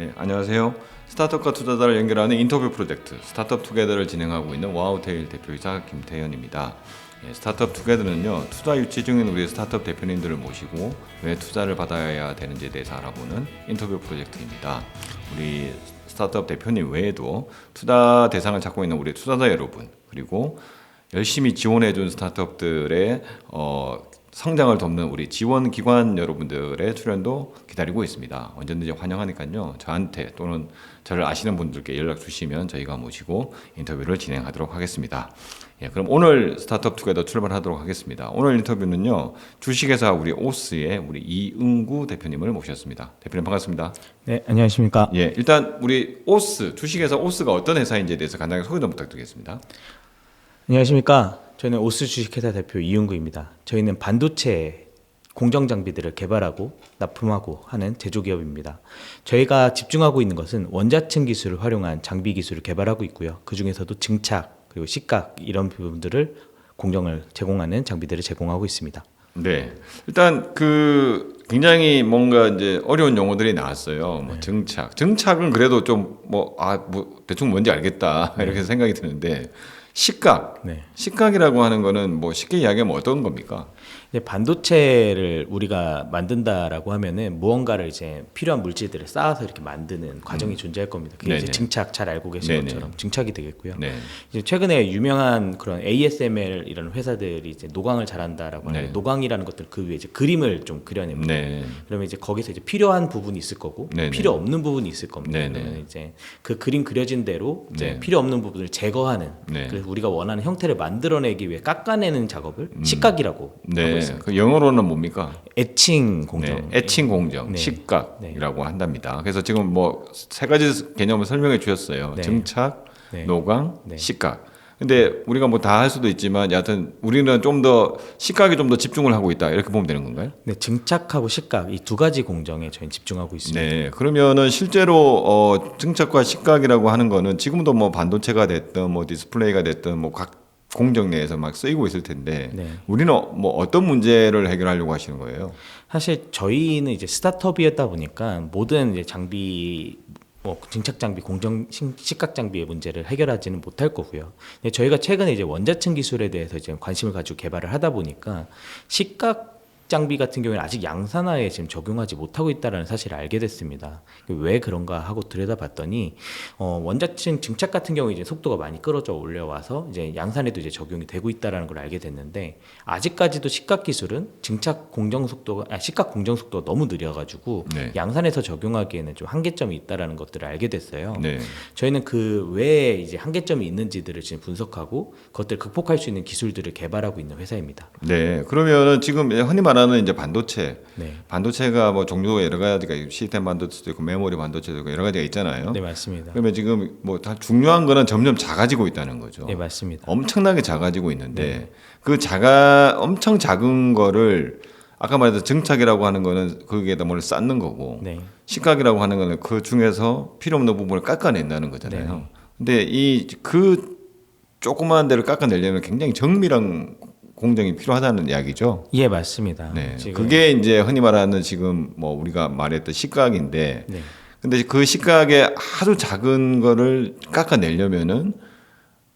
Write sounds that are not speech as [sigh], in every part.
네, 안녕하세요. 스타트업과 투자자를 연결하는 인터뷰 프로젝트 스타트업 투게더를 진행하고 있는 와우테일 대표이사 김태현입니다. 예, 스타트업 투게더는요 투자 유치 중인 우리 스타트업 대표님들을 모시고 왜 투자를 받아야 되는지에 대해서 알아보는 인터뷰 프로젝트입니다. 우리 스타트업 대표님 외에도 투자 대상을 찾고 있는 우리 투자자 여러분 그리고 열심히 지원해준 스타트업들의 어, 성장을 돕는 우리 지원 기관 여러분들의 출연도 기다리고 있습니다. 언제든지 환영하니까요. 저한테 또는 저를 아시는 분들께 연락 주시면 저희가 모시고 인터뷰를 진행하도록 하겠습니다. 예, 그럼 오늘 스타트업 투게더 출발하도록 하겠습니다. 오늘 인터뷰는요. 주식회사 우리 오스의 우리 이응구 대표님을 모셨습니다. 대표님 반갑습니다. 네, 안녕하십니까. 예, 일단 우리 오스 주식회사 오스가 어떤 회사인지에 대해서 간단하게 소개 좀 부탁드리겠습니다. 안녕하십니까. 저는 오스 주식회사 대표 이윤구입니다. 저희는 반도체 공정 장비들을 개발하고 납품하고 하는 제조 기업입니다. 저희가 집중하고 있는 것은 원자층 기술을 활용한 장비 기술을 개발하고 있고요. 그 중에서도 증착 그리고 식각 이런 부분들을 공정을 제공하는 장비들을 제공하고 있습니다. 네. 일단 그 굉장히 뭔가 이제 어려운 용어들이 나왔어요. 뭐 증착. 증착은 그래도 좀뭐아 뭐 대충 뭔지 알겠다 [laughs] 이렇게 생각이 드는데 식각. 네. 식각이라고 하는 거는 뭐 쉽게 이야기하면 어떤 겁니까? 이제 반도체를 우리가 만든다라고 하면은 무언가를 이제 필요한 물질들을 쌓아서 이렇게 만드는 과정이 존재할 겁니다. 그게 이제 음. 네네. 증착 잘 알고 계신 네네. 것처럼 증착이 되겠고요. 네. 이제 최근에 유명한 그런 ASML 이런 회사들이 이제 노광을 잘한다라고 하는 네. 노광이라는 것들 그 위에 이제 그림을 좀 그려냅니다. 네. 그러면 이제 거기서 이제 필요한 부분이 있을 거고 네네. 필요 없는 부분이 있을 겁니다. 네네. 그러면 이제 그 그림 그려진 대로 이제 네. 필요 없는 부분을 제거하는 네. 그래서 우리가 원하는 형태를 만들어내기 위해 깎아내는 작업을 식각이라고 하고 네. 있습니다. 그 영어로는 뭡니까? 애칭 공정. 네, 애칭 공정, 네. 식각이라고 한답니다. 그래서 지금 뭐 세 가지 개념을 설명해 주셨어요. 네. 증착, 네. 노광, 네. 식각. 근데 우리가 뭐 다 할 수도 있지만 여하튼 우리는 좀 더 식각에 좀 더 집중을 하고 있다 이렇게 보면 되는 건가요? 네, 증착하고 식각 이 두 가지 공정에 저희는 집중하고 있습니다. 네, 그러면은 실제로 어, 증착과 식각이라고 하는 거는 지금도 뭐 반도체가 됐든 뭐 디스플레이가 됐든 뭐 각 공정 내에서 막 쓰이고 있을 텐데 네. 우리는 뭐 어떤 문제를 해결하려고 하시는 거예요? 사실 저희는 이제 스타트업이었다 보니까 모든 이제 장비 뭐 증착 장비, 공정 식- 식각 장비의 문제를 해결하지는 못할 거고요. 근데 저희가 최근에 이제 원자층 기술에 대해서 이제 관심을 가지고 개발을 하다 보니까 식각 장비 같은 경우에는 아직 양산화에 지금 적용하지 못하고 있다는 사실을 알게 됐습니다. 왜 그런가 하고 들여다봤더니 어, 원자층 증착 같은 경우 이제 속도가 많이 끌어져 올려와서 이제 양산에도 이제 적용이 되고 있다라는 걸 알게 됐는데 아직까지도 식각 기술은 증착 공정 속도가 아, 식각 공정 속도가 너무 느려가지고 네. 양산에서 적용하기에는 좀 한계점이 있다라는 것들을 알게 됐어요. 네. 저희는 그 왜 이제 한계점이 있는지들을 지금 분석하고 그것들을 극복할 수 있는 기술들을 개발하고 있는 회사입니다. 네, 그러면은 지금 흔히 말하는 이제 반도체, 네, 반도체가 뭐 종류가 여러 가지가 시스템 반도체도 있고 메모리 반도체도 있고 여러 가지가 있잖아요. 네 맞습니다. 그러면 지금 뭐 다 중요한 거는 점점 작아지고 있다는 거죠. 네 맞습니다. 엄청나게 작아지고 있는데 그 작아 엄청 작은 거를 아까 말했던 증착이라고 하는 거는 거기에다 뭘 쌓는 거고 네, 식각이라고 하는 거는 그 중에서 필요 없는 부분을 깎아낸다는 거잖아요. 네. 근데 이 그 조그마한 데를 깎아내려면 굉장히 정밀한 공정이 필요하다는 이야기죠. 예 맞습니다. 네. 지금 그게 이제 흔히 말하는 지금 뭐 우리가 말했던 식각인데 네. 근데 그 식각의 아주 작은 거를 깎아내려면은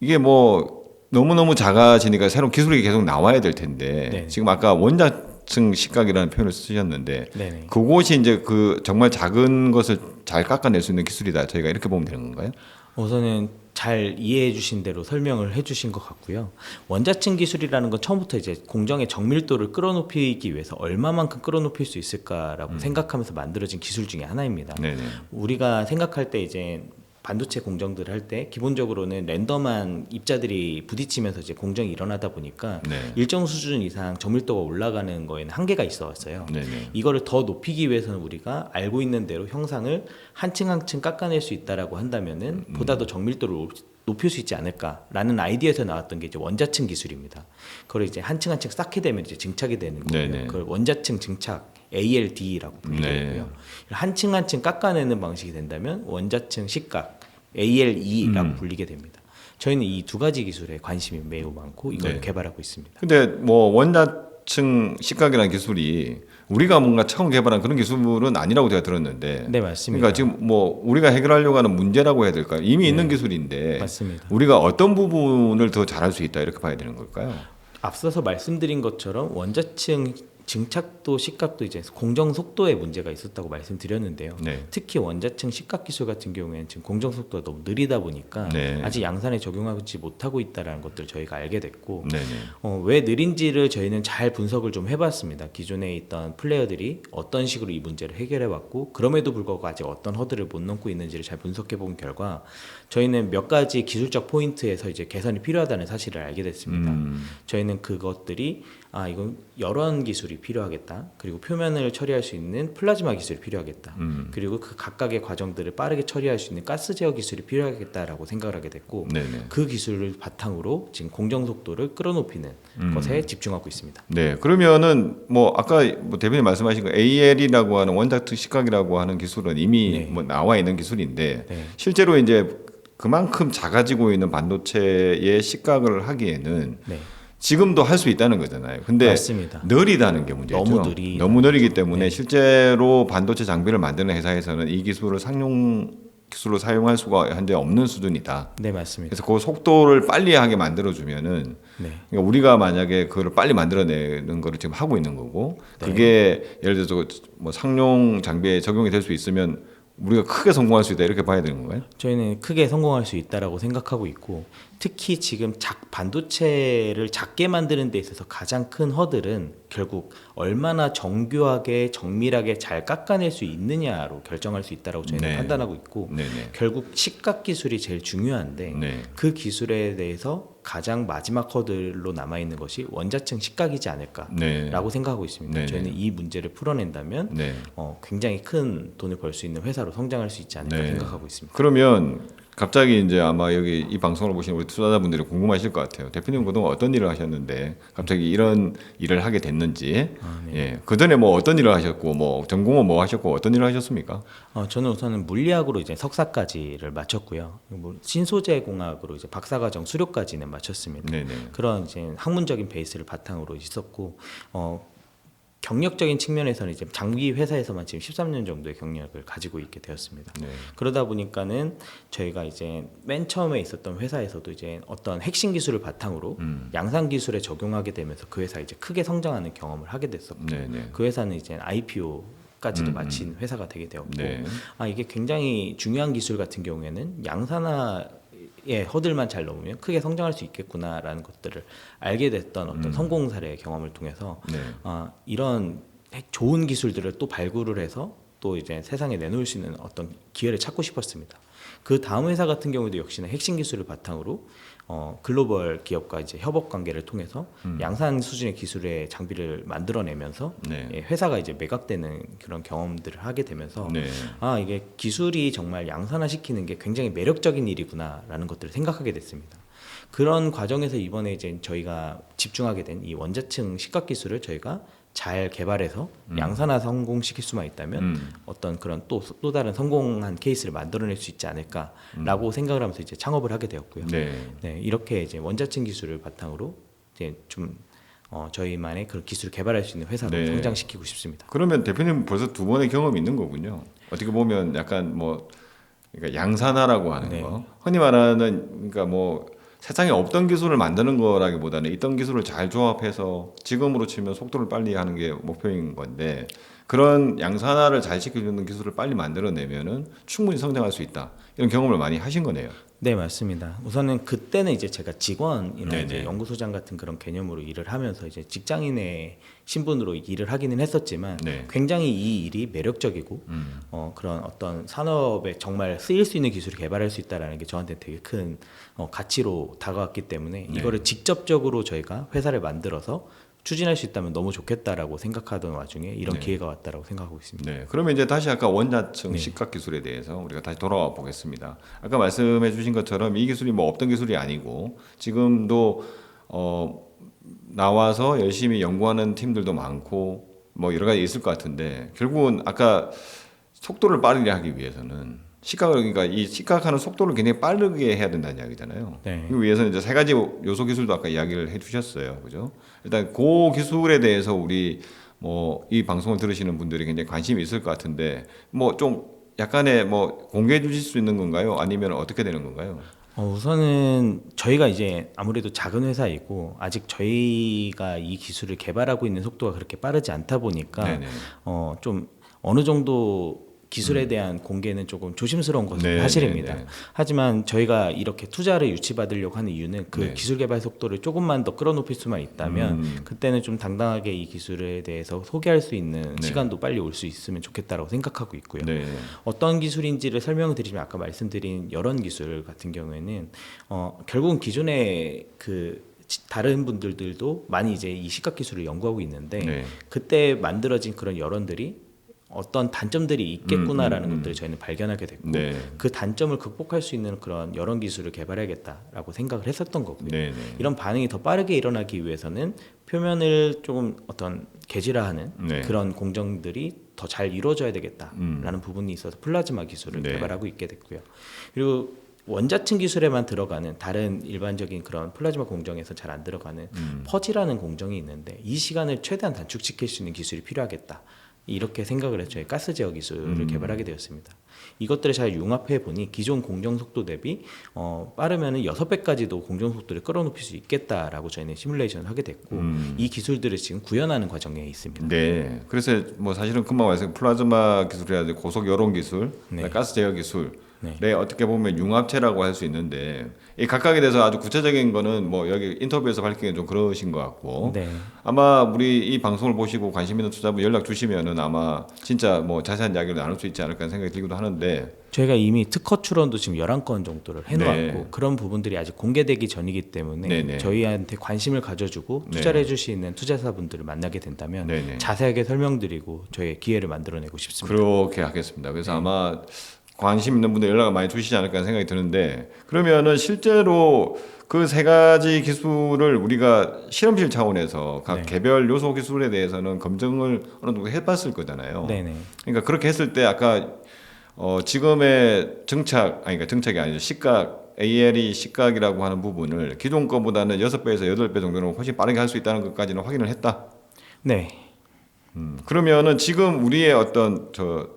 이게 뭐 너무너무 작아지니까 새로운 기술이 계속 나와야 될 텐데 네. 지금 아까 원자층 식각이라는 표현을 쓰셨는데 네네. 그곳이 이제 그 정말 작은 것을 잘 깎아낼 수 있는 기술이다. 저희가 이렇게 보면 되는 건가요? 우선은 잘 이해해 주신 대로 설명을 해 주신 것 같고요. 원자층 기술이라는 건 처음부터 이제 공정의 정밀도를 끌어높이기 위해서 얼마만큼 끌어높일 수 있을까라고 생각하면서 만들어진 기술 중에 하나입니다. 네네. 우리가 생각할 때 이제 반도체 공정들을 할 때 기본적으로는 랜덤한 입자들이 부딪히면서 이제 공정이 일어나다 보니까 네. 일정 수준 이상 정밀도가 올라가는 거에는 한계가 있어 왔어요. 네네. 이거를 더 높이기 위해서는 우리가 알고 있는 대로 형상을 한 층 한 층 깎아낼 수 있다라고 한다면은 보다 더 정밀도를 높- 높일 수 있지 않을까라는 아이디어에서 나왔던 게 이제 원자층 기술입니다. 그걸 이제 한 층 한 층 쌓게 되면 이제 증착이 되는 거고요. 네네. 그걸 원자층 증착 ALD라고 불리고요. 네. 한층 한층 깎아내는 방식이 된다면 원자층 식각 ALE라고 음. 불리게 됩니다. 저희는 이 두 가지 기술에 관심이 매우 많고 이걸 네. 개발하고 있습니다. 근데 뭐 원자층 식각이라는 기술이 우리가 뭔가 처음 개발한 그런 기술은 아니라고 제가 들었는데. 네 맞습니다. 그러니까 지금 뭐 우리가 해결하려고 하는 문제라고 해야 될까요? 이미 있는 기술인데 맞습니다. 우리가 어떤 부분을 더 잘할 수 있다 이렇게 봐야 되는 걸까요? 앞서서 말씀드린 것처럼 원자층 증착도 시각도 이제 공정 속도에 문제가 있었다고 말씀드렸는데요. 네. 특히 원자층 시각 기술 같은 경우에는 지금 공정 속도가 너무 느리다 보니까 네. 아직 양산에 적용하지 못하고 있다라는 것들 저희가 알게 됐고 네네. 어, 왜 느린지를 저희는 잘 분석을 좀 해봤습니다. 기존에 있던 플레이어들이 어떤 식으로 이 문제를 해결해왔고 그럼에도 불구하고 아직 어떤 허들을 못 넘고 있는지를 잘 분석해본 결과 저희는 몇 가지 기술적 포인트에서 이제 개선이 필요하다는 사실을 알게 됐습니다. 음, 저희는 그것들이 아 이건 열원 기술이 필요하겠다. 그리고 표면을 처리할 수 있는 플라즈마 기술이 필요하겠다. 음. 그리고 그 각각의 과정들을 빠르게 처리할 수 있는 가스 제어 기술이 필요하겠다라고 생각을 하게 됐고 네네. 그 기술을 바탕으로 지금 공정 속도를 끌어높이는 음. 것에 집중하고 있습니다. 네, 그러면은 뭐 아까 뭐 대표님 말씀하신 거 AL이라고 하는 원자특 시각이라고 하는 기술은 이미 네. 뭐 나와 있는 기술인데 네. 실제로 이제 그만큼 작아지고 있는 반도체의 시각을 하기에는 네. 지금도 할 수 있다는 거잖아요. 근데 맞습니다. 느리다는 게 문제죠. 너무 느리- 너무 느리기 때문에 네. 실제로 반도체 장비를 만드는 회사에서는 이 기술을 상용 기술로 사용할 수가 현재 없는 수준이다. 네 맞습니다. 그래서 그 속도를 빨리 하게 만들어 주면은 네. 그러니까 우리가 만약에 그걸 빨리 만들어내는 거를 지금 하고 있는 거고 네. 그게 예를 들어서 뭐 상용 장비에 적용이 될 수 있으면 우리가 크게 성공할 수 있다 이렇게 봐야 되는 건가요? 저희는 크게 성공할 수 있다라고 생각하고 있고 특히 지금 작 반도체를 작게 만드는 데 있어서 가장 큰 허들은 결국 얼마나 정교하게 정밀하게 잘 깎아낼 수 있느냐로 결정할 수 있다라고 저희는 네. 판단하고 있고 네네. 결국 시각 기술이 제일 중요한데 네. 그 기술에 대해서 가장 마지막 허들로 남아 있는 것이 원자층 시각이지 않을까라고 네. 생각하고 있습니다. 네네. 저희는 이 문제를 풀어낸다면 네. 어, 굉장히 큰 돈을 벌 수 있는 회사로 성장할 수 있지 않을까 네. 생각하고 있습니다. 그러면 갑자기 이제 아마 여기 이 방송을 보시는 우리 투자자분들이 궁금하실 것 같아요. 대표님 그동안 어떤 일을 하셨는데 갑자기 이런 일을 하게 됐는지, 아, 네. 예, 그 전에 뭐 어떤 일을 하셨고, 뭐 전공은 뭐 하셨고 어떤 일을 하셨습니까? 어, 저는 우선은 물리학으로 이제 석사까지를 마쳤고요. 뭐 신소재 공학으로 이제 박사과정 수료까지는 마쳤습니다. 네네. 그런 이제 학문적인 베이스를 바탕으로 있었고 어, 경력적인 측면에서는 이제 장비 회사에서만 지금 13년 정도의 경력을 가지고 있게 되었습니다. 네. 그러다 보니까는 저희가 이제 맨 처음에 있었던 회사에서도 이제 어떤 핵심 기술을 바탕으로 음. 양산 기술에 적용하게 되면서 그 회사 이제 크게 성장하는 경험을 하게 됐었고 네 네. 그 회사는 이제 IPO까지도 음, 마친 회사가 되게 되었고 네. 아 이게 굉장히 중요한 기술 같은 경우에는 양산화 의 허들만 잘 넘으면 크게 성장할 수 있겠구나라는 것들을 알게 됐던 어떤 음. 성공 사례 경험을 통해서 네. 아 이런 핵- 좋은 기술들을 또 발굴을 해서 또 이제 세상에 내놓을 수 있는 어떤 기회를 찾고 싶었습니다. 그 다음 회사 같은 경우도 역시나 핵심 기술을 바탕으로 어, 글로벌 기업과 이제 협업 관계를 통해서 음. 양산 수준의 기술의 장비를 만들어내면서 네. 예, 회사가 이제 매각되는 그런 경험들을 하게 되면서 네. 아 이게 기술이 정말 양산화 시키는 게 굉장히 매력적인 일이구나라는 것들을 생각하게 됐습니다. 그런 과정에서 이번에 이제 저희가 집중하게 된 이 원자층 시각 기술을 저희가 잘 개발해서 음. 양산화 성공시킬 수만 있다면 음. 어떤 그런 또 또 다른 성공한 케이스를 만들어낼 수 있지 않을까라고 생각을 하면서 이제 창업을 하게 되었고요. 음. 네. 네, 이렇게 이제 원자층 기술을 바탕으로 이제 좀 어, 저희만의 그런 기술을 개발할 수 있는 회사로 네. 성장시키고 싶습니다. 그러면 대표님 벌써 두 번의 경험이 있는 거군요. 어떻게 보면 약간 뭐 그러니까 양산화라고 하는 네. 거, 흔히 말하는 그러니까 뭐 세상에 없던 기술을 만드는 거라기보다는 있던 기술을 잘 조합해서 지금으로 치면 속도를 빨리 하는 게 목표인 건데 그런 양산화를 잘 시켜주는 기술을 빨리 만들어내면은 충분히 성장할 수 있다 이런 경험을 많이 하신 거네요. 네 맞습니다. 우선은 그때는 이제 제가 직원이나 네네. 이제 연구소장 같은 그런 개념으로 일을 하면서 이제 직장인의 신분으로 일을 하기는 했었지만 네. 굉장히 이 일이 매력적이고 음. 어, 그런 어떤 산업에 정말 쓰일 수 있는 기술을 개발할 수 있다라는 게 저한테 되게 큰 어, 가치로 다가왔기 때문에 네. 이거를 직접적으로 저희가 회사를 만들어서 추진할 수 있다면 너무 좋겠다라고 생각하던 와중에 이런 네. 기회가 왔다라고 생각하고 있습니다. 네. 그러면 이제 다시 아까 원자층 네. 시각 기술에 대해서 우리가 다시 돌아와 보겠습니다. 아까 말씀해 주신 것처럼 이 기술이 뭐 없던 기술이 아니고 지금도 어 나와서 열심히 연구하는 팀들도 많고 뭐 여러 가지 있을 것 같은데 결국은 아까 속도를 빠르게 하기 위해서는 시각을 그러니까 이 시각하는 속도를 굉장히 빠르게 해야 된다는 이야기잖아요. 네. 그 위해서는 이제 세 가지 요소 기술도 아까 이야기를 해주셨어요, 그죠? 일단 그 기술에 대해서 우리 뭐 이 방송을 들으시는 분들이 굉장히 관심이 있을 것 같은데 뭐 좀 약간의 뭐 공개해 주실 수 있는 건가요? 아니면 어떻게 되는 건가요? 어, 우선은 저희가 이제 아무래도 작은 회사이고 아직 저희가 이 기술을 개발하고 있는 속도가 그렇게 빠르지 않다 보니까 네네. 어, 좀 어느 정도 기술에 대한 공개는 조금 조심스러운 것은 네, 사실입니다. 네, 네. 하지만 저희가 이렇게 투자를 유치받으려고 하는 이유는 그 네. 기술 개발 속도를 조금만 더 끌어높일 수만 있다면 음. 그때는 좀 당당하게 이 기술에 대해서 소개할 수 있는 네. 시간도 빨리 올 수 있으면 좋겠다라고 생각하고 있고요. 네. 어떤 기술인지를 설명을 드리면 아까 말씀드린 여론 기술 같은 경우에는 어, 결국은 기존의 그 지- 다른 분들도 많이 이제 이 시각 기술을 연구하고 있는데 네. 그때 만들어진 그런 여론들이 어떤 단점들이 있겠구나라는 음, 음, 음. 것들을 저희는 발견하게 됐고 네. 그 단점을 극복할 수 있는 그런 여론 기술을 개발해야겠다라고 생각을 했었던 거고요. 네. 네. 이런 반응이 더 빠르게 일어나기 위해서는 표면을 조금 어떤 개질화하는 네. 그런 공정들이 더 잘 이루어져야 되겠다라는 부분이 있어서 플라즈마 기술을 음. 네. 개발하고 있게 됐고요. 그리고 원자층 기술에만 들어가는 다른 일반적인 그런 플라즈마 공정에서 잘 안 들어가는 음. 퍼지라는 공정이 있는데 이 시간을 최대한 단축시킬 수 있는 기술이 필요하겠다. 이렇게 생각을 저희 가스 제어 기술을 음. 개발하게 되었습니다. 이것들을 잘 융합해 보니 기존 공정 속도 대비 어, 빠르면은 여섯 배까지도 공정 속도를 끌어높일 수 있겠다라고 저희는 시뮬레이션을 하게 됐고 음. 이 기술들을 지금 구현하는 과정에 있습니다. 네. 그래서 뭐 사실은 금방 말씀 플라즈마 기술이라든지 고속 여론 기술, 네. 가스 제어 기술 네. 네, 어떻게 보면 융합체라고 할 수 있는데 이 각각에 대해서 아주 구체적인 거는 뭐 여기 인터뷰에서 밝히기는 좀 그러신 것 같고 네. 아마 우리 이 방송을 보시고 관심 있는 투자분 연락 주시면은 아마 진짜 뭐 자세한 이야기를 나눌 수 있지 않을까 생각이 들기도 하는데 저희가 이미 특허 출원도 지금 11건 정도를 해놓았고 네. 그런 부분들이 아직 공개되기 전이기 때문에 네네. 저희한테 관심을 가져주고 네. 투자를 해줄 수 있는 투자사분들을 만나게 된다면 네네. 자세하게 설명드리고 저희의 기회를 만들어내고 싶습니다. 그렇게 하겠습니다. 그래서 아마 관심 있는 분들 연락을 많이 주시지 않을까 하는 생각이 드는데 그러면은 실제로 그 세 가지 기술을 우리가 실험실 차원에서 각 네. 개별 요소 기술에 대해서는 검증을 어느 정도 해봤을 거잖아요. 네네. 그러니까 그렇게 했을 때 아까 어 지금의 정착 아니 그러니까 정착이 아니죠 시각 ALE 시각이라고 하는 부분을 기존 거보다는 여섯 배에서 여덟 배 정도는 훨씬 빠르게 할 수 있다는 것까지는 확인을 했다. 네. 음, 그러면은 지금 우리의 어떤 저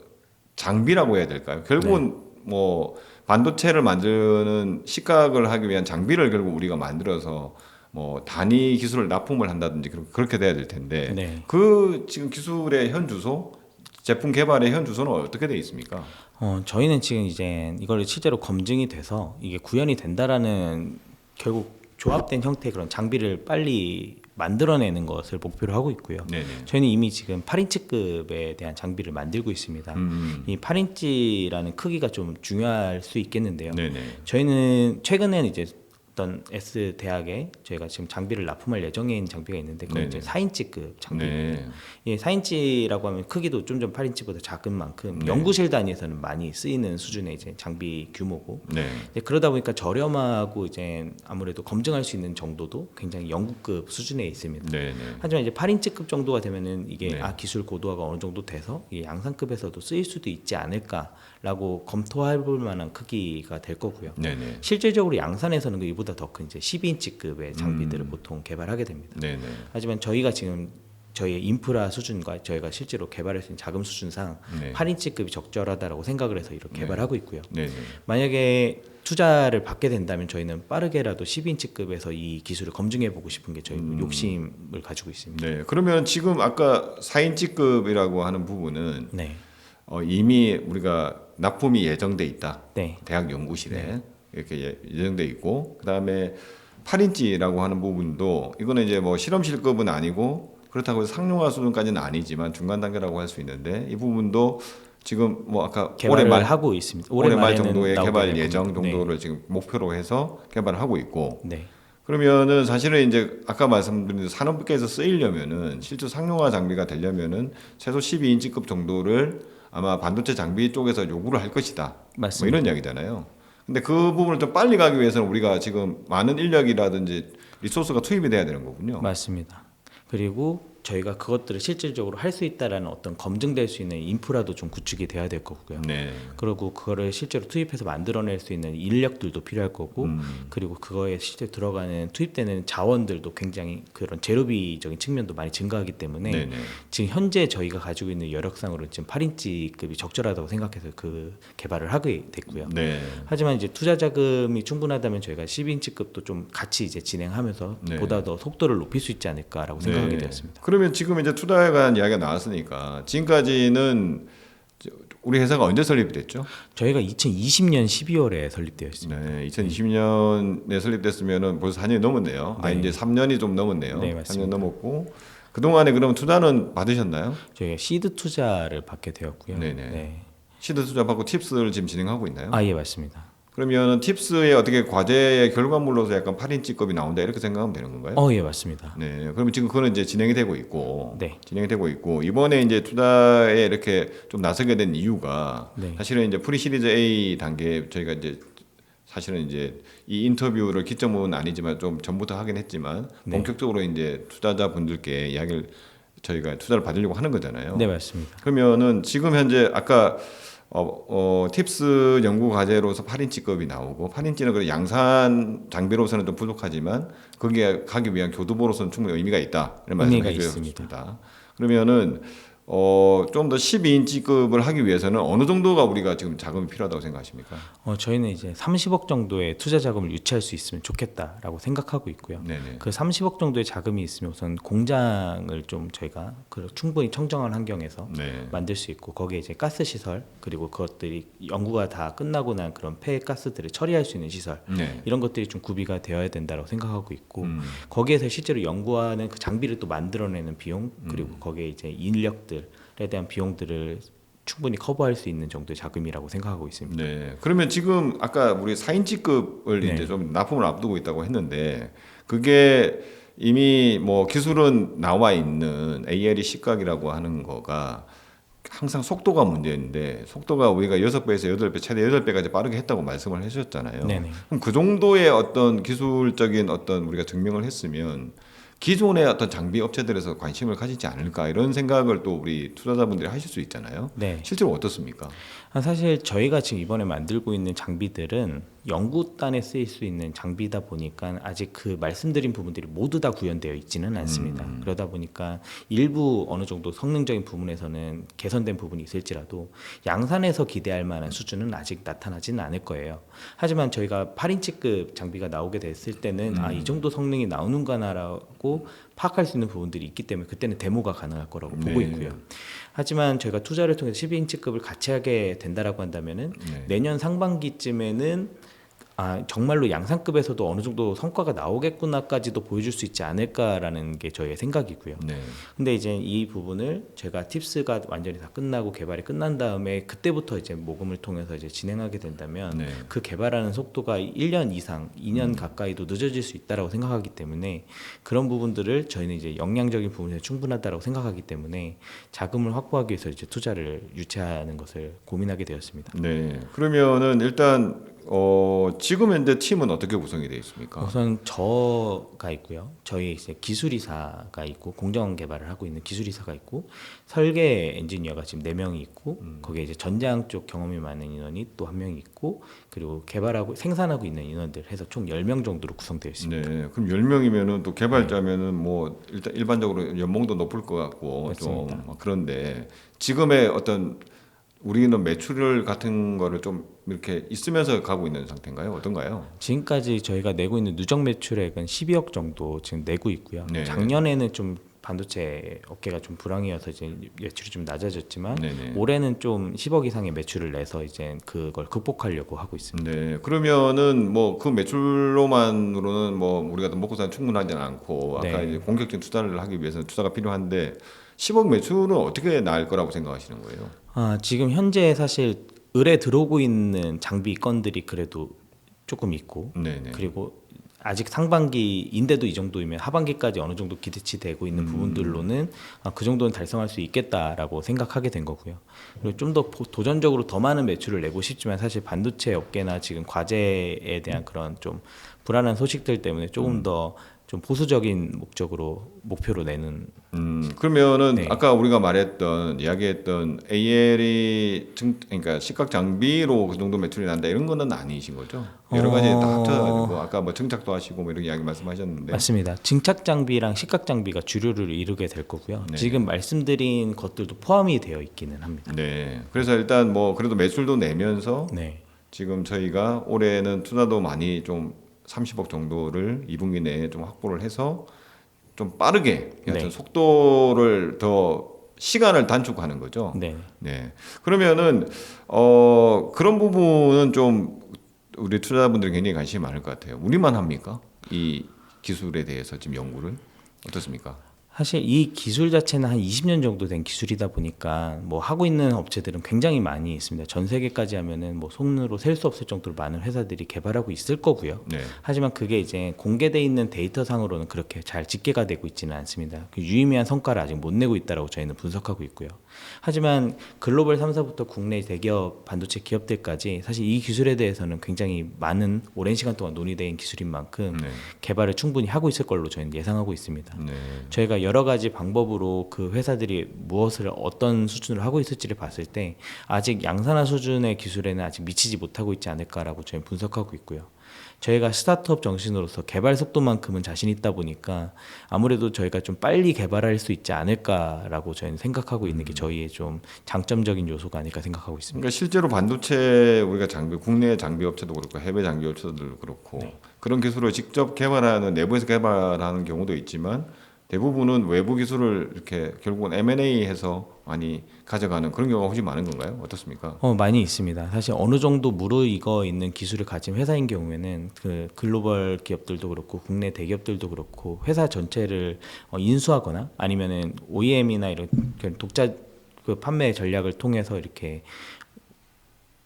장비라고 해야 될까요? 결국은 뭐 반도체를 만드는 시각을 하기 위한 장비를 결국 우리가 만들어서 뭐 단위 기술을 납품을 한다든지 그렇게 돼야 될 텐데 네. 그 지금 기술의 현 주소 제품 개발의 현 주소는 어떻게 돼 있습니까? 어, 저희는 지금 이제 이걸 실제로 검증이 돼서 이게 구현이 된다라는 결국 조합된 형태의 그런 장비를 빨리 만들어내는 것을 목표로 하고 있고요. 네네. 저희는 이미 지금 8인치급에 대한 장비를 만들고 있습니다. 음, 이 8인치라는 크기가 좀 중요할 수 있겠는데요. 네네. 저희는 최근에는 이제 어떤 S 대학에 저희가 지금 장비를 납품할 있는 장비가 있는데 그건. 이제 4인치급 장비. 네. 예, 4인치라고 하면 크기도 좀좀 8인치보다 작은 만큼 네. 연구실 단위에서는 많이 쓰이는 수준의 이제 장비 규모고 네. 이제 그러다 보니까 저렴하고 이제 아무래도 검증할 수 있는 정도도 굉장히 영국급 수준에 있습니다. 네네. 하지만 이제 8인치급 정도가 되면은 이게 네. 아 기술 고도화가 어느 정도 돼서 이 양산급에서도 쓰일 수도 있지 않을까라고 검토해 볼 만한 크기가 될 거고요. 네네. 실질적으로 양산에서는 그 이보다 더 큰 이제 12인치급의 장비들을 음. 보통 개발하게 됩니다. 네네. 하지만 저희가 지금 저희의 인프라 수준과 저희가 실제로 개발할 수 있는 자금 수준상 네. 8인치급이 적절하다라고 생각을 해서 이렇게 네. 개발하고 있고요. 네네. 만약에 투자를 받게 된다면 저희는 빠르게라도 10인치급에서 이 기술을 검증해 보고 싶은 게 저희 음. 욕심을 가지고 있습니다. 네. 그러면 지금 아까 4인치급이라고 하는 부분은 네. 어, 이미 우리가 납품이 예정돼 있다. 네. 대학 연구실에 이렇게 예- 예정돼 있고 그다음에 8인치라고 하는 부분도 이거는 이제 뭐 실험실급은 아니고 그렇다고 해서 상용화 수준까지는 아니지만 중간 단계라고 할 수 있는데 이 부분도 지금 뭐 아까 올해 말 하고 있습니다. 올해 말 정도의 개발 될 예정. 정도를 지금 목표로 해서 개발을 하고 있고 네. 네. 그러면은 사실은 이제 아까 말씀드린 산업계에서 쓰이려면은 실제 상용화 장비가 되려면은 최소 12인치급 정도를 아마 반도체 장비 쪽에서 요구를 할 것이다. 뭐 맞습니다. 이런 이야기잖아요. 근데 그 부분을 좀 빨리 가기 위해서는 우리가 지금 많은 인력이라든지 리소스가 투입이 돼야 되는 거군요. 맞습니다. 그리고 저희가 그것들을 실질적으로 할 수 있다라는 어떤 검증될 수 있는 인프라도 좀 구축이 돼야 될 거고요. 네. 그리고 그거를 실제로 투입해서 만들어낼 수 있는 인력들도 필요할 거고 음. 그리고 그거에 실제 들어가는 투입되는 자원들도 굉장히 그런 제로비적인 측면도 많이 증가하기 때문에 네네. 지금 현재 저희가 가지고 있는 여력상으로 지금 8인치급이 적절하다고 생각해서 그 개발을 하게 됐고요. 네. 하지만 이제 투자 자금이 충분하다면 저희가 10인치급도 좀 같이 이제 진행하면서 네. 보다 더 속도를 높일 수 있지 않을까라고 생각하게 네. 되었습니다. 그 러면 지금 이제 투자에 관한 이야기가 나왔으니까 지금까지는 저- 우리 회사가 언제 설립이 됐죠? 저희가 2020년 12월에 설립되어 있습니다. 네, 2020년에 설립됐으면은 벌써 4년이 넘었네요. 아 네. 이제 3년이 좀 넘었네요. 네, 3년 맞습니다. 넘었고 그 동안에 그럼 투자는 받으셨나요? 저희가 시드 투자를 받게 되었고요. 네네. 네. 시드 투자 받고 팁스를 지금 진행하고 있나요? 아, 예, 맞습니다. 그러면 팁스의 어떻게 과제의 결과물로서 약간 8인치급이 나온다 이렇게 생각하면 되는 건가요? 어, 예, 맞습니다. 네, 그러면 지금 그거는 이제 진행이 되고 있고, 네. 진행이 되고 있고 이번에 이제 투자에 이렇게 좀 나서게 된 이유가 네. 사실은 이제 프리 시리즈 A 단계 저희가 이제 사실은 이제 이 인터뷰를 기점은 아니지만 좀 전부터 하긴 했지만 네. 본격적으로 이제 투자자 분들께 이야기를 저희가 투자를 받으려고 하는 거잖아요. 네, 맞습니다. 그러면은 지금 현재 아까 어, 어, 팁스 연구 과제로서 8인치급이 나오고 8인치는 그 양산 장비로서는 좀 부족하지만 거기에 가기 위한 교두보로서는 충분히 의미가 있다 이런 의미가 말씀해 있습니다. 주셨습니다. 그러면은 어, 좀 더 12인치급을 하기 위해서는 어느 정도가 우리가 지금 자금이 필요하다고 생각하십니까? 어, 저희는 이제 30억 정도의 투자 자금을 유치할 수 있으면 좋겠다라고 생각하고 있고요. 네네. 그 30억 정도의 자금이 있으면 우선 공장을 좀 저희가 그 충분히 청정한 환경에서 네. 만들 수 있고 거기에 이제 가스 시설 그리고 그것들이 연구가 다 끝나고 난 그런 폐 가스들을 처리할 수 있는 시설 네. 이런 것들이 좀 구비가 되어야 된다고 생각하고 있고 음. 거기에서 실제로 연구하는 그 장비를 또 만들어내는 비용 그리고 음. 거기에 이제 인력들에 대한 비용들을 충분히 커버할 수 있는 정도의 자금이라고 생각하고 있습니다. 네. 그러면 지금 아까 우리 4인치급을 네. 이제 좀 납품을 앞두고 있다고 했는데 그게 이미 뭐 기술은 나와 있는 ALE 시각이라고 하는 거가 항상 속도가 문제인데 속도가 우리가 여섯 배에서 여덟 배 최대 여덟 배까지 빠르게 했다고 말씀을 해주셨잖아요. 네네. 그럼 그 정도의 어떤 기술적인 어떤 우리가 증명을 했으면 기존의 어떤 장비 업체들에서 관심을 가지지 않을까 이런 생각을 또 우리 투자자분들이 하실 수 있잖아요. 네. 실제로 어떻습니까? 아, 사실 저희가 지금 이번에 만들고 있는 장비들은 연구단에 쓰일 수 있는 장비다 보니까 아직 그 말씀드린 부분들이 모두 다 구현되어 있지는 않습니다. 음. 그러다 보니까 일부 어느 정도 성능적인 부분에서는 개선된 부분이 있을지라도 양산에서 기대할 만한 수준은 아직 나타나지는 않을 거예요. 하지만 저희가 8인치급 장비가 나오게 됐을 때는 아, 이 정도 성능이 나오는가나라고 파악할 수 있는 부분들이 있기 때문에 그때는 데모가 가능할 거라고 보고 네. 있고요. 하지만 저희가 투자를 통해서 12인치급을 같이 하게 된다라고 한다면은 네. 내년 상반기쯤에는 아 정말로 양산급에서도 어느 정도 성과가 나오겠구나까지도 보여줄 수 있지 않을까라는 게 저희의 생각이고요. 네. 근데 이제 이 부분을 제가 팁스가 완전히 다 끝나고 개발이 끝난 다음에 그때부터 이제 모금을 통해서 이제 진행하게 된다면 네. 그 개발하는 속도가 1년 이상, 2년 가까이도 늦어질 수 있다라고 생각하기 때문에 그런 부분들을 저희는 이제 역량적인 부분에 충분하다라고 생각하기 때문에 자금을 확보하기 위해서 이제 투자를 유치하는 것을 고민하게 되었습니다. 네. 그러면은 일단 어 지금 현재 팀은 어떻게 구성이 되어 있습니까? 우선 저가 있고요. 저희 이제 기술이사가 있고 공정 개발을 하고 있는 기술이사가 있고 설계 엔지니어가 지금 네 명이 있고 거기에 이제 전장 쪽 경험이 많은 인원이 또 한 명이 있고 그리고 개발하고 생산하고 있는 인원들 해서 총 10명 정도로 구성되어 있습니다. 네. 그럼 10명이면은 또 개발자면은 뭐 일단 일반적으로 연봉도 높을 것 같고 맞습니다. 좀 그런데 지금의 어떤 우리는 매출 같은 거를 좀 이렇게 있으면서 가고 있는 상태인가요? 어떤가요? 지금까지 저희가 내고 있는 누적 매출액은 12억 정도 지금 내고 있고요. 네. 작년에는 좀 반도체 업계가 좀 불황이어서 이제 매출이 좀 낮아졌지만 네네. 올해는 좀 10억 이상의 매출을 내서 이제 그걸 극복하려고 하고 있습니다. 네, 그러면은 뭐 그 매출로만으로는 뭐 우리가 먹고 사는 충분하지는 않고 아까 네. 이제 공격적인 투자를 하기 위해서는 투자가 필요한데 10억 매출은 어떻게 나을 거라고 생각하시는 거예요? 아, 지금 현재 사실 을에 들어오고 있는 장비 건들이 그래도 조금 있고 네, 네. 그리고 아직 상반기인데도 이 정도이면 하반기까지 어느 정도 기대치 되고 있는 음. 부분들로는 아, 그 정도는 달성할 수 있겠다라고 생각하게 된 거고요. 그리고 좀 더 도전적으로 더 많은 매출을 내고 싶지만 사실 반도체 업계나 지금 과제에 대한 그런 좀 불안한 소식들 때문에 음. 조금 더 좀 보수적인 목적으로 목표로 내는 음, 그러면은 네. 아까 우리가 말했던 이야기했던 AL이 증, 그러니까 시각 장비로 그 정도 매출이 난다 이런 거는 아니신 거죠? 여러 가지 다 어. 합쳐가지고 아까 뭐 증착도 하시고 뭐 이런 이야기 말씀하셨는데 맞습니다. 증착 장비랑 시각 장비가 주류를 이루게 될 거고요. 네. 지금 말씀드린 것들도 포함이 되어 있기는 합니다. 네. 그래서 일단 뭐 그래도 매출도 내면서 네, 지금 저희가 올해는 투자도 많이 좀 30억 정도를 2분기 내에 좀 확보를 해서 좀 빠르게 네. 속도를 더 시간을 단축하는 거죠. 네. 네. 그러면은 어 그런 부분은 좀 우리 투자자분들이 굉장히 관심이 많을 것 같아요. 우리만 합니까? 이 기술에 대해서 지금 연구를 어떻습니까? 사실 이 기술 자체는 한 20년 정도 된 기술이다 보니까 뭐 하고 있는 업체들은 굉장히 많이 있습니다. 전 세계까지 하면은 뭐 손으로 셀 수 없을 정도로 많은 회사들이 개발하고 있을 거고요. 네. 하지만 그게 이제 공개돼 있는 데이터 상으로는 그렇게 잘 집계가 되고 있지는 않습니다. 그 유의미한 성과를 아직 못 내고 있다라고 저희는 분석하고 있고요. 하지만 글로벌 3사부터 국내 대기업 반도체 기업들까지 사실 이 기술에 대해서는 굉장히 많은 오랜 시간 동안 논의된 기술인 만큼 네. 개발을 충분히 하고 있을 걸로 저희는 예상하고 있습니다. 네. 저희가 여러 가지 방법으로 그 회사들이 무엇을 어떤 수준으로 하고 있을지를 봤을 때 아직 양산화 수준의 기술에는 아직 미치지 못하고 있지 않을까라고 저희는 분석하고 있고요. 저희가 스타트업 정신으로서 개발 속도만큼은 자신 있다 보니까 아무래도 저희가 좀 빨리 개발할 수 있지 않을까라고 저희는 생각하고 있는 게 저희의 좀 장점적인 요소가 아닐까 생각하고 있습니다. 그러니까 실제로 반도체 우리가 장비 국내 장비 업체도 그렇고 해외 장비 업체들도 그렇고 그런 기술을 직접 개발하는 내부에서 개발하는 경우도 있지만 대부분은 외부 기술을 이렇게 결국은 M&A해서 많이 가져가는 그런 경우가 훨씬 많은 건가요? 어떻습니까? 어 많이 있습니다. 사실 어느 정도 무르익어 있는 기술을 가진 회사인 경우에는 그 글로벌 기업들도 그렇고 국내 대기업들도 그렇고 회사 전체를 어, 인수하거나 아니면은 OEM이나 이런 독자 그 판매 전략을 통해서 이렇게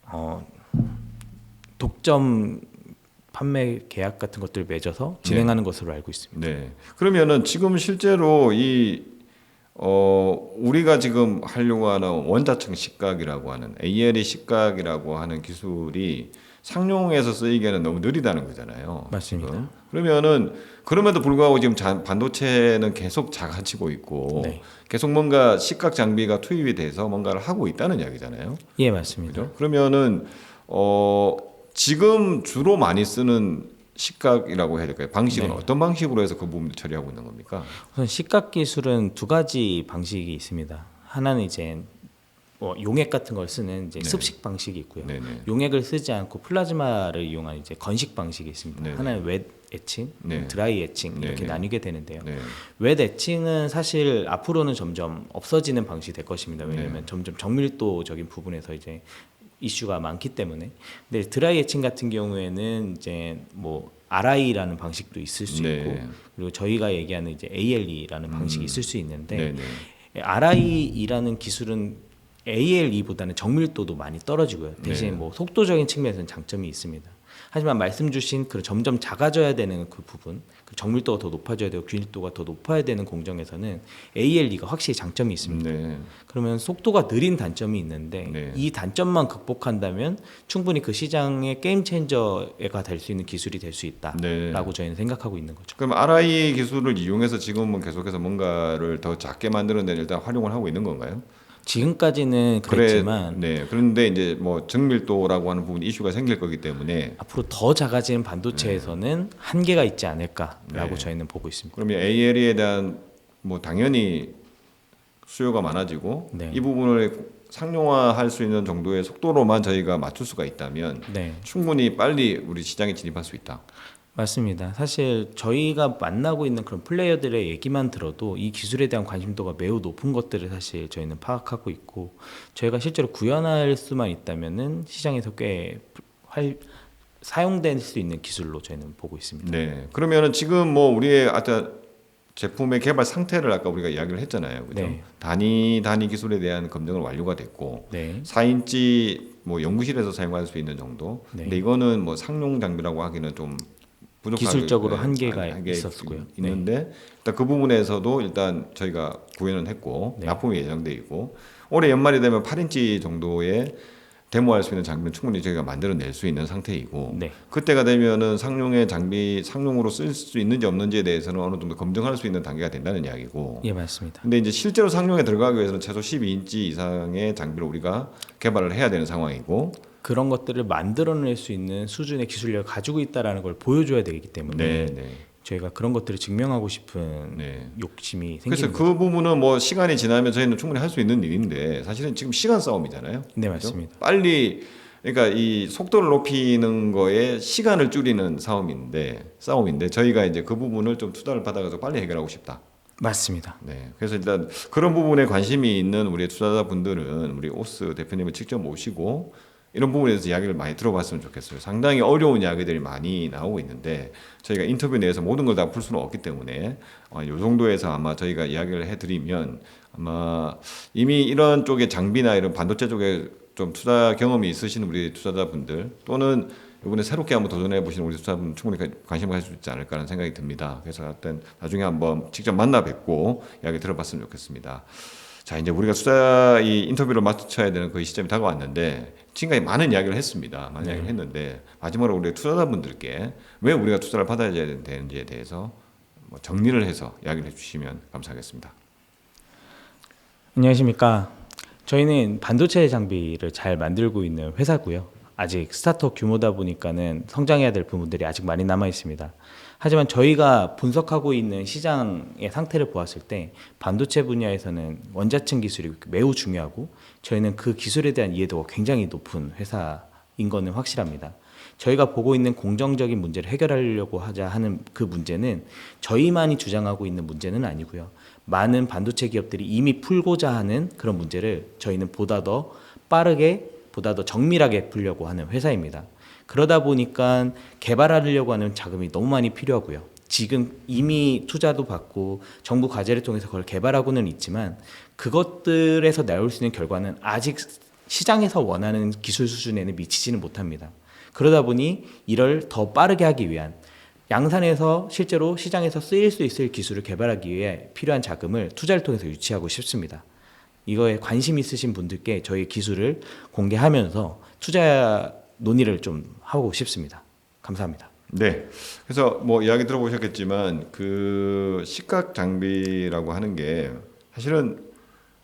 어 독점 판매 계약 같은 것들을 맺어서 진행하는 것으로 알고 있습니다. 네. 그러면은 지금 실제로 이 어, 우리가 지금 하려고 하는 원자층 식각이라고 하는 ALE 식각이라고 하는 기술이 상용에서 쓰이기에는 너무 느리다는 거잖아요. 맞습니다. 지금. 그러면은 그럼에도 불구하고 지금 자- 반도체는 계속 작아지고 있고 네. 계속 뭔가 식각 장비가 투입이 돼서 뭔가를 하고 있다는 이야기잖아요. 예 맞습니다. 그죠? 그러면은 어 지금 주로 많이 쓰는 식각이라고 해야 될까요? 방식은 네. 어떤 방식으로 해서 그 부분을 처리하고 있는 겁니까? 우선 식각 기술은 두 가지 방식이 있습니다. 하나는 이제 뭐 용액 같은 걸 쓰는 이제 네. 습식 방식이 있고요. 네네. 용액을 쓰지 않고 플라즈마를 이용한 이제 건식 방식이 있습니다. 네네. 하나는 웻 에칭, 네. 드라이 에칭 이렇게 네네. 나뉘게 되는데요. 네. 웻 에칭은 사실 앞으로는 점점 없어지는 방식이 될 것입니다. 네. 왜냐하면 점점 정밀도적인 부분에서 이제 이슈가 많기 때문에. 근데 드라이 에칭 같은 경우에는 이제 뭐 RI라는 방식도 있을 수 네. 있고 그리고 저희가 얘기하는 이제 ALE라는 방식이 있을 수 있는데 네네. RI이라는 기술은 ALE보다는 정밀도도 많이 떨어지고요. 대신 네. 뭐 속도적인 측면에서는 장점이 있습니다. 하지만 말씀 주신 그 점점 작아져야 되는 그 부분, 그 정밀도가 더 높아져야 되고 균일도가 더 높아야 되는 공정에서는 ALE가 확실히 장점이 있습니다. 네. 그러면 속도가 느린 단점이 있는데 네. 이 단점만 극복한다면 충분히 그 시장의 게임 체인저가 될 수 있는 기술이 될 수 있다라고 네. 저희는 생각하고 있는 거죠. 그럼 RI 기술을 이용해서 지금은 계속해서 뭔가를 더 작게 만드는 데 일단 활용을 하고 있는 건가요? 지금까지는 그랬지만 그래, 네. 그런데 이제 뭐 정밀도라고 하는 부분 이슈가 생길 거기 때문에 앞으로 더 작아지는 반도체에서는 한계가 있지 않을까라고 네. 저희는 보고 있습니다. 그러면 ALE에 대한 뭐 당연히 수요가 많아지고 네. 이 부분을 상용화할 수 있는 정도의 속도로만 저희가 맞출 수가 있다면 네, 충분히 빨리 우리 시장에 진입할 수 있다. 맞습니다. 사실 저희가 만나고 있는 그런 플레이어들의 얘기만 들어도 이 기술에 대한 관심도가 매우 높은 것들을 사실 저희는 파악하고 있고 저희가 실제로 구현할 수만 있다면은 시장에서 꽤 활, 사용될 수 있는 기술로 저희는 보고 있습니다. 네. 그러면은 지금 뭐 우리의 아까 제품의 개발 상태를 아까 우리가 이야기를 했잖아요. 그죠? 네. 단위 단위 기술에 대한 검증을 완료가 됐고 네, 4인치 뭐 연구실에서 사용할 수 있는 정도. 네. 근데 이거는 뭐 상용 장비라고 하기는 좀 기술적으로 네, 한계가 한계 있었고요. 네. 있는데 일단 그 부분에서도 일단 저희가 구현은 했고 네. 납품이 예정돼 있고 올해 연말이 되면 8인치 정도의 데모할 수 있는 장비는 충분히 저희가 만들어낼 수 있는 상태이고 네. 그때가 되면은 상용의 장비 상용으로 쓸 수 있는지 없는지에 대해서는 어느 정도 검증할 수 있는 단계가 된다는 이야기고. 예, 맞습니다. 근데 이제 실제로 상용에 들어가기 위해서는 최소 12인치 이상의 장비를 우리가 개발을 해야 되는 상황이고. 그런 것들을 만들어낼 수 있는 수준의 기술력을 가지고 있다라는 걸 보여줘야 되기 때문에 네, 네. 저희가 그런 것들을 증명하고 싶은 네. 욕심이 생기는 그 부분은 뭐 시간이 지나면 저희는 충분히 할 수 있는 일인데 사실은 지금 시간 싸움이잖아요. 네? 맞습니다. 빨리 그러니까 이 속도를 높이는 거에 시간을 줄이는 싸움인데 싸움인데 저희가 이제 그 부분을 좀 투자를 받아가지고 빨리 해결하고 싶다. 맞습니다. 네. 그래서 일단 그런 부분에 관심이 있는 우리 투자자분들은 우리 오스 대표님을 직접 모시고 이런 부분에 대해서 이야기를 많이 들어봤으면 좋겠어요. 상당히 어려운 이야기들이 많이 나오고 있는데 저희가 인터뷰 내에서 모든 걸 다 풀 수는 없기 때문에 어, 이 정도에서 아마 저희가 이야기를 해드리면 아마 이미 이런 쪽의 장비나 이런 반도체 쪽에 좀 투자 경험이 있으신 우리 투자자분들 또는 이번에 새롭게 한번 도전해 보시는 우리 투자자분 충분히 가- 관심을 가질 수 있지 않을까라는 생각이 듭니다. 그래서 하여튼 나중에 한번 직접 만나 뵙고 이야기 들어봤으면 좋겠습니다. 자 이제 우리가 투자 이 인터뷰를 마쳐야 되는 그 시점이 다가왔는데 지금까지 많은 이야기를 했습니다. 많은 이야기를 했는데 마지막으로 우리 투자자분들께 왜 우리가 투자를 받아야 되는지에 대해서 뭐 정리를 해서 이야기를 해주시면 감사하겠습니다. 안녕하십니까. 저희는 반도체 장비를 잘 만들고 있는 회사고요. 아직 스타트업 규모다 보니까는 성장해야 될 부분들이 아직 많이 남아 있습니다. 하지만 저희가 분석하고 있는 시장의 상태를 보았을 때 반도체 분야에서는 원자층 기술이 매우 중요하고 저희는 그 기술에 대한 이해도가 굉장히 높은 회사인 거는 확실합니다. 저희가 보고 있는 공정적인 문제를 해결하려고 하자 하는 그 문제는 저희만이 주장하고 있는 문제는 아니고요. 많은 반도체 기업들이 이미 풀고자 하는 그런 문제를 저희는 보다 더 빠르게 보다 더 정밀하게 풀려고 하는 회사입니다. 그러다 보니까 개발하려고 하는 자금이 너무 많이 필요하고요. 지금 이미 투자도 받고 정부 과제를 통해서 그걸 개발하고는 있지만 그것들에서 나올 수 있는 결과는 아직 시장에서 원하는 기술 수준에는 미치지는 못합니다. 그러다 보니 이를 더 빠르게 하기 위한 양산에서 실제로 시장에서 쓰일 수 있을 기술을 개발하기 위해 필요한 자금을 투자를 통해서 유치하고 싶습니다. 이거에 관심 있으신 분들께 저희 기술을 공개하면서 투자 논의를 좀 하고 싶습니다. 감사합니다. 네. 그래서 뭐 이야기 들어보셨겠지만 그 시각 장비라고 하는 게 사실은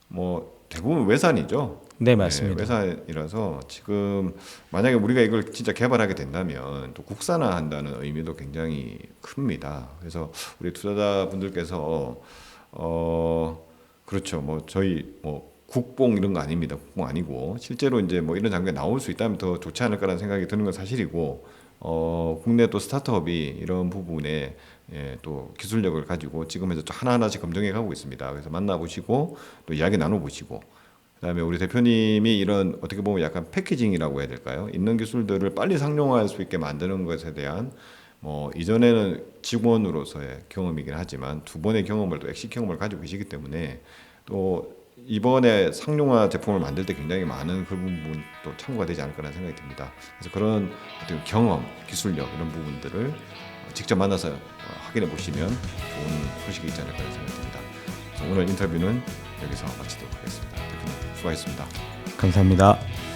뭐 대부분 외산이죠. 네, 맞습니다. 네, 외산이라서 지금 만약에 우리가 이걸 진짜 개발하게 된다면 또 국산화한다는 의미도 굉장히 큽니다. 그래서 우리 투자자분들께서 어 그렇죠. 뭐 저희 뭐 국뽕 이런 거 아닙니다. 국뽕 아니고 실제로 이제 뭐 이런 장비가 나올 수 있다면 더 좋지 않을까라는 생각이 드는 건 사실이고 어 국내 또 스타트업이 이런 부분에 예, 또 기술력을 가지고 지금 또 하나하나씩 검증해 가고 있습니다. 그래서 만나 보시고 또 이야기 나눠 보시고 그다음에 우리 대표님이 이런 어떻게 보면 약간 패키징이라고 해야 될까요? 있는 기술들을 빨리 상용화할 수 있게 만드는 것에 대한 뭐 이전에는 직원으로서의 경험이긴 하지만 두 번의 경험을 또 엑시 경험을 가지고 계시기 때문에 또 이번에 상용화 제품을 만들 때 굉장히 많은 그 부분도 참고가 되지 않을까라는 생각이 듭니다. 그래서 그런 경험, 기술력 이런 부분들을 직접 만나서 어, 확인해 보시면 좋은 소식이 있지 않을까 생각이 듭니다. 오늘 인터뷰는 여기서 마치도록 하겠습니다. 대표님 수고하셨습니다. 감사합니다.